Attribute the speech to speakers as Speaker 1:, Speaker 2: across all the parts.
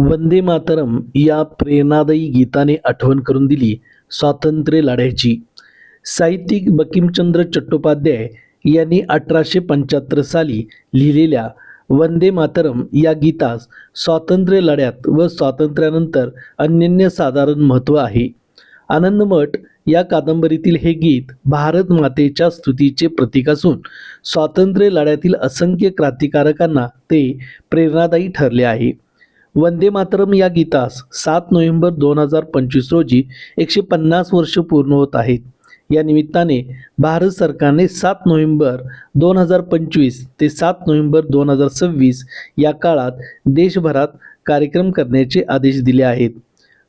Speaker 1: वंदे मातरम या प्रेरणादायी गीताने आठवण करून दिली स्वातंत्र्य लढ्याची. साहित्यिक बकिमचंद्र चट्टोपाध्याय यांनी अठराशे पंच्याहत्तर साली लिहिलेल्या वंदे मातरम या गीतास स्वातंत्र्य लढ्यात व स्वातंत्र्यानंतर अनन्यसाधारण महत्त्व आहे. आनंदमठ या कादंबरीतील हे गीत भारत मातेच्या स्तुतीचे प्रतीक असून स्वातंत्र्य लढ्यातील असंख्य क्रांतिकारकांना ते प्रेरणादायी ठरले आहे. वंदे मातरम या गीतास सात नोव्हेंबर दोन हजार पंचवीस रोजी एकशे पन्नास वर्ष पूर्ण होत आहेत. या निमित्ताने भारत सरकारने सात नोव्हेंबर दोन हजार पंचवीस ते सात नोव्हेंबर दोन हजार सव्वीस या काळात देशभरात कार्यक्रम करण्याचे आदेश दिले आहेत.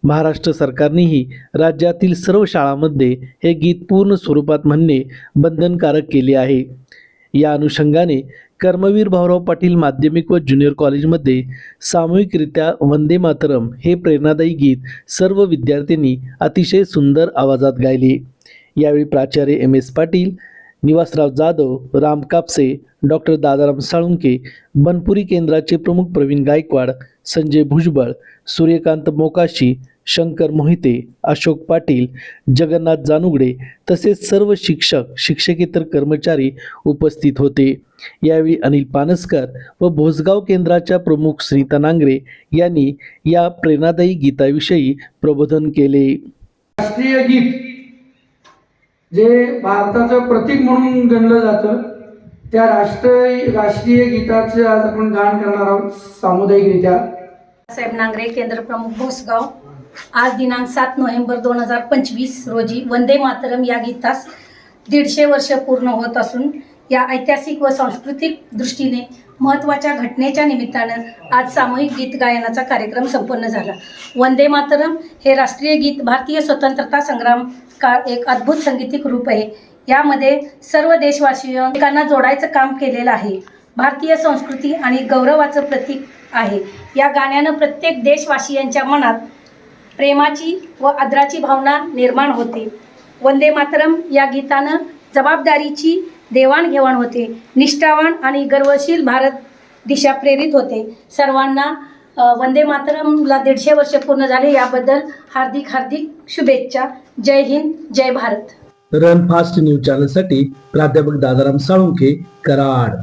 Speaker 1: महाराष्ट्र सरकारनेही राज्यातील सर्व शाळांमध्ये हे गीत पूर्ण स्वरूपात म्हणणे बंधनकारक केले आहे. या अनुषंगाने कर्मवीर भाऊराव पाटील माध्यमिक व ज्युनियर कॉलेजमध्ये सामूहिकरित्या वंदे मातरम हे प्रेरणादायी गीत सर्व विद्यार्थ्यांनी अतिशय सुंदर आवाजात गायले. यावेळी प्राचार्य M S Patil Nivasrao Jadhav Ram Kapse doctor Dadaram Salunke Banpuri केंद्राचे प्रमुख प्रवीण गायकवाड संजय भुजबळ सूर्यकांत मोकाशी शंकर मोहिते अशोक पाटील जगन्नाथ जानुगडे तसेच सर्व शिक्षक शिक्षकेतर कर्मचारी उपस्थित होते. यावेळी अनिल पानसकर व भोसगाव केंद्राच्या प्रमुख श्रीता नांगरे यांनी या प्रेरणादायी गीताविषयी प्रबोधन केले.
Speaker 2: राष्ट्रीय गीत जे भारताचं प्रतीक म्हणून गणलं जातं त्या राष्ट्रीय राष्ट्रीय गीताचं आज आपण गान करणार आहोत सामुदायिकरित्या.
Speaker 3: साहेब नांगरे केंद्र प्रमुख भोसगाव. आज दिनांक सात नोव्हेंबर दोन हजार पंचवीस रोजी वंदे मातरम या गीतास दीडशे वर्ष पूर्ण होत असून या ऐतिहासिक व सांस्कृतिक दृष्टीने महत्त्वाच्या घटनेच्या निमित्तानं आज सामूहिक गीत गायनाचा कार्यक्रम संपन्न झाला. वंदे मातरम हे राष्ट्रीय गीत भारतीय स्वतंत्रता संग्राम का एक अद्भुत संगीतिक रूप आहे. यामध्ये सर्व देशवासियांना जोडायचं काम केलेलं आहे. भारतीय संस्कृती आणि गौरवाचं प्रतीक आहे. या गाण्यानं प्रत्येक देशवासियांच्या मनात प्रेमाची व आदराची भावना निर्माण होते. वंदे मातरम या गीतानं जबाबदारीची देवाणघेवाण होते. निष्ठावान आणि गर्वशील भारत दिशा प्रेरित होते. सर्वांना वंदे मातरमला दीडशे वर्ष पूर्ण झाले याबद्दल हार्दिक हार्दिक शुभेच्छा. जय हिंद जय भारत.
Speaker 1: रन फास्ट न्यूज चॅनलसाठी प्राध्यापक दादाराम साळुंके कराड.